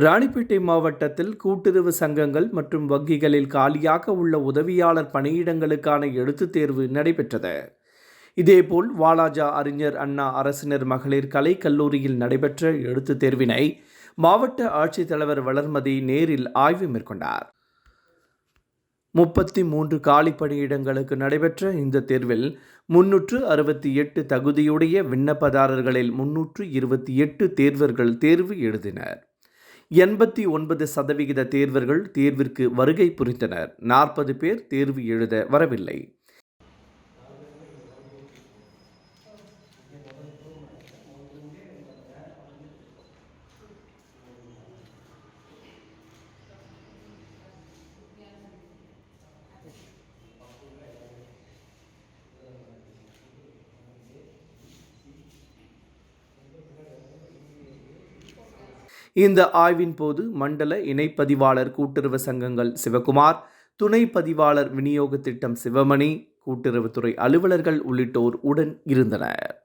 ராணிப்பேட்டை மாவட்டத்தில் கூட்டுறவு சங்கங்கள் மற்றும் வங்கிகளில் காலியாக உள்ள உதவியாளர் பணியிடங்களுக்கான எழுத்துத் தேர்வு நடைபெற்றது. இதேபோல் வாலாஜா அறிஞர் அண்ணா அரசினர் மகளிர் கலை கல்லூரியில் நடைபெற்ற எழுத்துத் தேர்வினை மாவட்ட ஆட்சித்தலைவர் வளர்மதி நேரில் ஆய்வு மேற்கொண்டார். முப்பத்தி மூன்று காலி பணியிடங்களுக்கு நடைபெற்ற இந்த தேர்வில் முன்னூற்று அறுபத்தி எட்டு தகுதியுடைய விண்ணப்பதாரர்களில் முன்னூற்று இருபத்தி எட்டு தேர்வர்கள் தேர்வு எழுதினர். எண்பத்தி ஒன்பது சதவிகித தேர்வர்கள் தேர்விற்கு வருகை புரிந்தனர். நாற்பது பேர் தேர்வு எழுத வரவில்லை. இந்த ஆய்வின் போது மண்டல இணைப்பதிவாளர் கூட்டுறவு சங்கங்கள் சிவகுமார் துணை பதிவாளர் விநியோக திட்டம் சிவமணி கூட்டுறவுத்துறை அலுவலர்கள் உள்ளிட்டோர் உடன் இருந்தனர்.